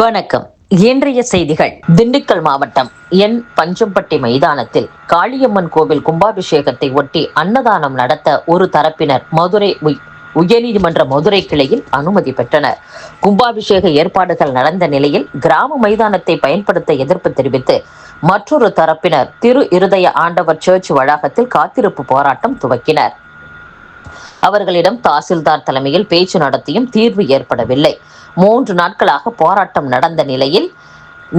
வணக்கம். இன்றைய செய்திகள். திண்டுக்கல் மாவட்டம் என். பஞ்சம்பட்டி மைதானத்தில் காளியம்மன் கோவில் கும்பாபிஷேகத்தை ஒட்டி அன்னதானம் நடத்த ஒரு தரப்பினர் மதுரை உயர்நீதிமன்ற மதுரை கிளையில் அனுமதி பெற்றனர். கும்பாபிஷேக ஏற்பாடுகள் நடந்த நிலையில் கிராம மைதானத்தை பயன்படுத்த எதிர்ப்பு தெரிவித்து மற்றொரு தரப்பினர் திரு. இருதய ஆண்டவர் சர்ச் வளாகத்தில் காத்திருப்பு போராட்டம் துவக்கினர். அவர்களிடம் தாசில்தார் தலைமையில் பேச்சு நடத்தியும் தீர்வு ஏற்படவில்லை. மூன்று நாட்களாக போராட்டம் நடந்த நிலையில்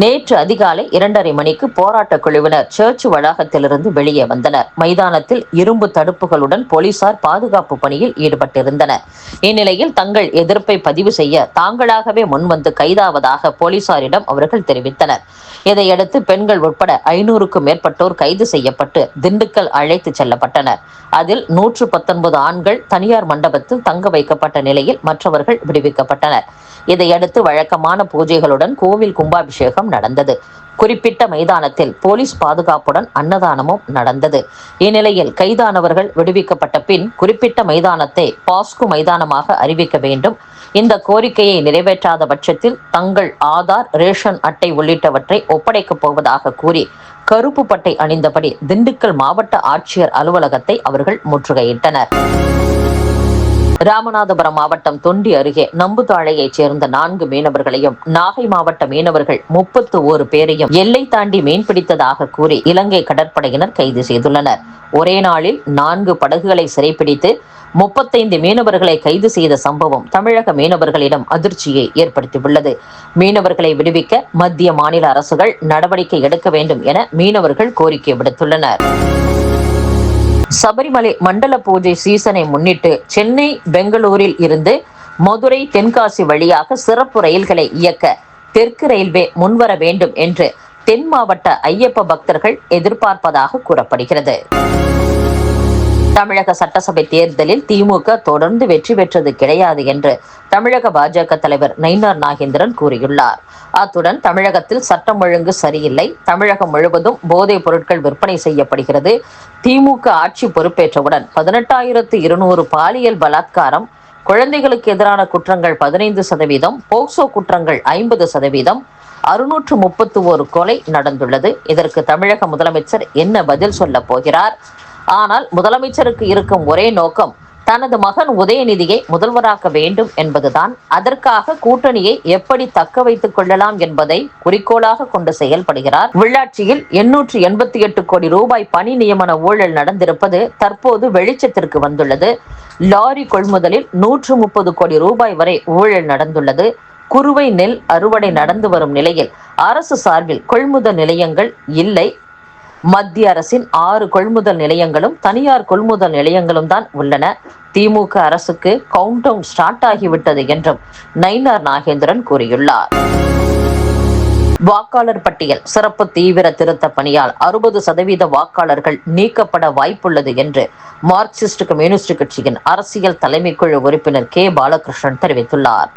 நேற்று அதிகாலை இரண்டரை மணிக்கு போராட்ட குழுவினர் சர்ச் வளாகத்திலிருந்து வெளியே வந்தனர். மைதானத்தில் இரும்பு தடுப்புகளுடன் போலீசார் பாதுகாப்பு பணியில் ஈடுபட்டிருந்தனர். இந்நிலையில் தங்கள் எதிர்ப்பை பதிவு செய்ய தாங்களாகவே முன்வந்து கைதாவதாக போலீசாரிடம் அவர்கள் தெரிவித்தனர். இதையடுத்து பெண்கள் உட்பட ஐநூறுக்கும் மேற்பட்டோர் கைது செய்யப்பட்டு திண்டுக்கல் அழைத்து செல்லப்பட்டனர். அதில் நூற்று பத்தொன்பது ஆண்கள் தனியார் மண்டபத்தில் தங்க வைக்கப்பட்ட நிலையில் மற்றவர்கள் விடுவிக்கப்பட்டனர். இதையடுத்து வழக்கமான பூஜைகளுடன் கோவில் கும்பாபிஷேகம் நடந்தது. குறிப்பிட்ட மைதானத்தில் போலீஸ் பாதுகாப்புடன் அன்னதானமும் நடந்தது. இந்நிலையில் கைதானவர்கள் விடுவிக்கப்பட்ட பின் குறிப்பிட்ட மைதானத்தை பாஸ்கு மைதானமாக அறிவிக்க வேண்டும். இந்த கோரிக்கையை நிறைவேற்றாத பட்சத்தில் தங்கள் ஆதார் ரேஷன் அட்டை உள்ளிட்டவற்றை ஒப்படைக்கப் போவதாக கூறி கருப்பு பட்டை அணிந்தபடி திண்டுக்கல் மாவட்ட ஆட்சியர் அலுவலகத்தை அவர்கள் முற்றுகையிட்டனர். ராமநாதபுரம் மாவட்டம் தொண்டி அருகே நம்புதாழையைச் சேர்ந்த நான்கு மீனவர்களையும் நாகை மாவட்ட மீனவர்கள் முப்பத்து ஒரு பேரையும் எல்லை தாண்டி மீன்பிடித்ததாக கூறி இலங்கை கடற்படையினர் கைது செய்துள்ளனர். ஒரே நாளில் நான்கு படகுகளை சிறைப்பிடித்து முப்பத்தைந்து மீனவர்களை கைது செய்த சம்பவம் தமிழக மீனவர்களிடம் அதிர்ச்சியை ஏற்படுத்தியுள்ளது. மீனவர்களை விடுவிக்க மத்திய மாநில அரசுகள் நடவடிக்கை எடுக்க வேண்டும் என மீனவர்கள் கோரிக்கை விடுத்துள்ளனர். சபரிமலை மண்டல பூஜை சீசனை முன்னிட்டு சென்னை பெங்களூரில் இருந்து மதுரை தென்காசி வழியாக சிறப்பு ரயில்களை இயக்க தெற்கு ரயில்வே முன்வர வேண்டும் என்று தென் மாவட்ட ஐயப்ப பக்தர்கள் எதிர்பார்ப்பதாக கூறப்படுகிறது. தமிழக சட்டசபை தேர்தலில் திமுக தொடர்ந்து வெற்றி பெற்றது கிடையாது என்று தமிழக பாஜக தலைவர் நயினார் நாகேந்திரன் கூறியுள்ளார். அத்துடன் தமிழகத்தில் சட்டம் ஒழுங்கு சரியில்லை. தமிழகம் முழுவதும் போதைப் பொருட்கள் விற்பனை செய்யப்படுகிறது. திமுக ஆட்சி பொறுப்பேற்றவுடன் பதினெட்டாயிரத்து இருநூறு பாலியல் பலாத்காரம் குழந்தைகளுக்கு எதிரான குற்றங்கள் பதினைந்து சதவீதம் போக்சோ குற்றங்கள் ஐம்பது சதவீதம் அறுநூற்று முப்பத்து ஒரு கொலை நடந்துள்ளது. இதற்கு தமிழக முதலமைச்சர் என்ன பதில் சொல்ல போகிறார்? ஆனால் முதலமைச்சருக்கு இருக்கும் ஒரே நோக்கம் தனது மகன் உதயநிதியை முதல்வராக்க வேண்டும் என்பதுதான். அதற்காக கூட்டணியை எப்படி தக்க வைத்துக் கொள்ளலாம் என்பதை குறிக்கோளாக கொண்டு செயல்படுகிறார். உள்ளாட்சியில் எண்ணூற்று எண்பத்தி எட்டு கோடி ரூபாய் பணி நியமன ஊழல் நடந்திருப்பது தற்போது வெளிச்சத்திற்கு வந்துள்ளது. லாரி கொள்முதலில் நூற்று முப்பது கோடி ரூபாய் வரை ஊழல் நடந்துள்ளது. குறுவை நெல் அறுவடை நடந்து வரும் நிலையில் அரசு சார்பில் கொள்முதல் நிலையங்கள் இல்லை. மத்திய அரசின் ஆறு கொள்முதல் நிலையங்களும் தனியார் கொள்முதல் நிலையங்களும் தான் உள்ளன. திமுக அரசுக்கு கவுண்ட் டவுன் ஸ்டார்ட் ஆகிவிட்டது என்றும் நயினார் நாகேந்திரன் கூறியுள்ளார். வாக்காளர் பட்டியல் சிறப்பு தீவிர திருத்த பணியால் அறுபது சதவீத வாக்காளர்கள் நீக்கப்பட வாய்ப்புள்ளது என்று மார்க்சிஸ்ட் கம்யூனிஸ்ட் கட்சியின் அரசியல் தலைமைக்குழு உறுப்பினர் கே. பாலகிருஷ்ணன் தெரிவித்துள்ளார்.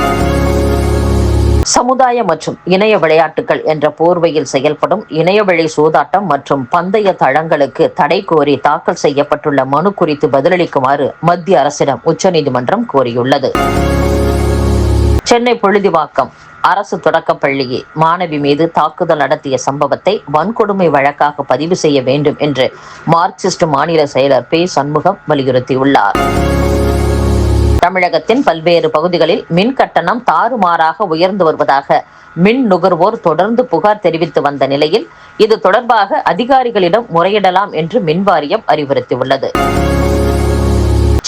சமுதாய மற்றும் இணைய விளையாட்டுகள் என்ற போர்வையில் செயல்படும் இணையவழி சூதாட்டம் மற்றும் பந்தய தளங்களுக்கு தடை கோரி தாக்கல் செய்யப்பட்டுள்ள மனு குறித்து பதிலளிக்குமாறு மத்திய அரசிடம் உச்சநீதிமன்றம் கோரியுள்ளது. சென்னை பொழுதிவாக்கம் அரசு தொடக்கப் பள்ளியில் மாணவி மீது தாக்குதல் நடத்திய சம்பவத்தை வன்கொடுமை வழக்காக பதிவு செய்ய வேண்டும் என்று மார்க்சிஸ்ட் மாநில செயலர் பே சண்முகம் வலியுறுத்தியுள்ளார். தமிழகத்தின் பல்வேறு பகுதிகளில் மின் கட்டணம் தாறுமாறாக உயர்ந்து வருவதாக மின் நுகர்வோர் தொடர்ந்து புகார் தெரிவித்து வந்த நிலையில் இது தொடர்பாக அதிகாரிகளிடம் முறையிடலாம் என்று மின் வாரியம் அறிவுறுத்தியுள்ளது.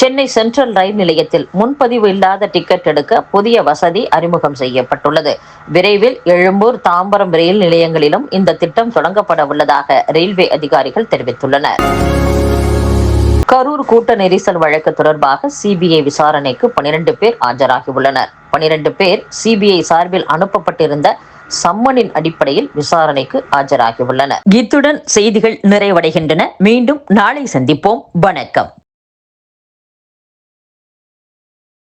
சென்னை சென்ட்ரல் ரயில் நிலையத்தில் முன்பதிவு இல்லாத டிக்கெட் எடுக்க புதிய வசதி அறிமுகம் செய்யப்பட்டுள்ளது. விரைவில் எழும்பூர் தாம்பரம் ரயில் நிலையங்களிலும் இந்த திட்டம் தொடங்கப்பட உள்ளதாக ரயில்வே அதிகாரிகள் தெரிவித்துள்ளனர். கரூர் கூட்ட நெரிசல் வழக்கு தொடர்பாக சிபிஐ விசாரணைக்கு பனிரெண்டு பேர் ஆஜராகியுள்ளனர். பனிரெண்டு பேர் சிபிஐ சார்பில் அனுப்பப்பட்டிருந்த சம்மனின் அடிப்படையில் விசாரணைக்கு ஆஜராகியுள்ளனர். இத்துடன் செய்திகள் நிறைவடைகின்றன. மீண்டும் நாளை சந்திப்போம். வணக்கம்.